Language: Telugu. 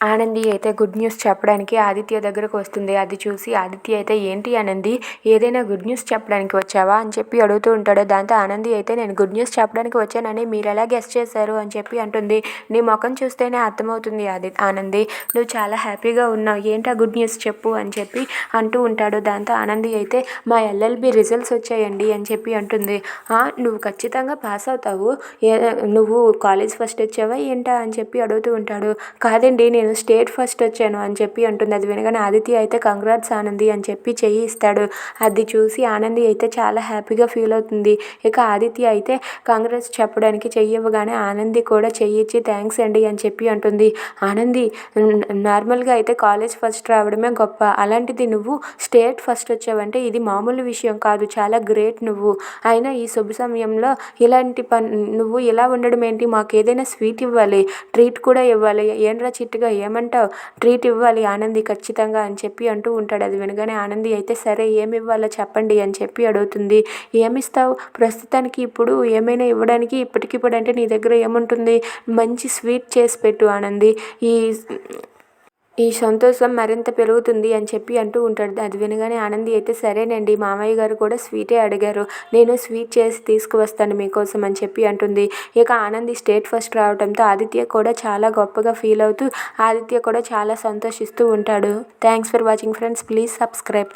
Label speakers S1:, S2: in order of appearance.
S1: ఆనంది అయితే గుడ్ న్యూస్ చెప్పడానికి ఆదిత్య దగ్గరకు వస్తుంది. అది చూసి ఆదిత్య అయితే ఏంటి ఆనంది ఏదైనా గుడ్ న్యూస్ చెప్పడానికి వచ్చావా? అని చెప్పి అడుగుతూ ఉంటాడు. దాంతో ఆనంది అయితే నేను గుడ్ న్యూస్ చెప్పడానికి వచ్చానని మీరు ఎలా గెస్ట్ చేశారు? అని చెప్పి అంటుంది. నీ ముఖం చూస్తేనే అర్థమవుతుంది ఆది ఆనంది. నువ్వు చాలా హ్యాపీగా ఉన్నావు. ఏంటా గుడ్ న్యూస్ చెప్పు? అని చెప్పి అంటూ ఉంటాడు. దాంతో ఆనంది అయితే మా ఎల్ఎల్బి రిజల్ట్స్ వచ్చాయండి అని చెప్పి అంటుంది. నువ్వు ఖచ్చితంగా పాస్ అవుతావు. ఏ నువ్వు కాలేజ్ ఫస్ట్ వచ్చావా ఏంటా? అని చెప్పి అడుగుతూ ఉంటాడు. కాదండి నేను నేను స్టేట్ ఫస్ట్ వచ్చాను అని చెప్పి అంటుంది. అది వినగానే ఆదిత్య అయితే కంగ్రాట్స్ ఆనంది అని చెప్పి చెయ్యి ఇస్తాడు. అది చూసి ఆనంది అయితే చాలా హ్యాపీగా ఫీల్ అవుతుంది. ఇక ఆదిత్య అయితే కంగ్రాట్స్ చెప్పడానికి చెయ్యి ఇవ్వగానే ఆనంది కూడా చెయ్యి ఇచ్చి థ్యాంక్స్ అండి అని చెప్పి అంటుంది. ఆనంది నార్మల్గా అయితే కాలేజ్ ఫస్ట్ రావడమే గొప్ప. అలాంటిది నువ్వు స్టేట్ ఫస్ట్ వచ్చావంటే ఇది మామూలు విషయం కాదు. చాలా గ్రేట్ నువ్వు. అయినా ఈ శుభ సమయంలో ఇలాంటి పని నువ్వు ఇలా ఉండడం ఏంటి? మాకు ఏదైనా స్వీట్ ఇవ్వాలి. ట్రీట్ కూడా ఇవ్వాలి. ఏంట్రా చిట్టుగా ఏమంటావు? ట్రీట్ ఇవ్వాలి ఆనంది ఖచ్చితంగా అని చెప్పి అంటూ ఉంటాడు. అది వినగానే ఆనంది అయితే సరే ఏమి ఇవ్వాలో చెప్పండి అని చెప్పి అడుగుతుంది. ఏమిస్తావు? ప్రస్తుతానికి ఇప్పుడు ఏమైనా ఇవ్వడానికి ఇప్పటికిప్పుడు అంటే నీ దగ్గర ఏముంటుంది? మంచి స్వీట్ చేసి పెట్టు ఆనంది. ఈ ఈ సంతోషం మరింత పెరుగుతుంది అని చెప్పి అంటూ ఉంటాడు. అది వినగానే ఆనంది అయితే సరేనండి మామయ్య గారు కూడా స్వీటే అడిగారు. నేను స్వీట్ చేసి తీసుకువస్తాను మీకోసం అని చెప్పి అంటుంది. ఇక ఆనంది స్టేట్ ఫస్ట్ రావడంతో ఆదిత్య కూడా చాలా గొప్పగా ఫీల్ అవుతూ ఆదిత్య కూడా చాలా సంతోషిస్తూ ఉంటాడు. Thanks for watching friends. Please subscribe.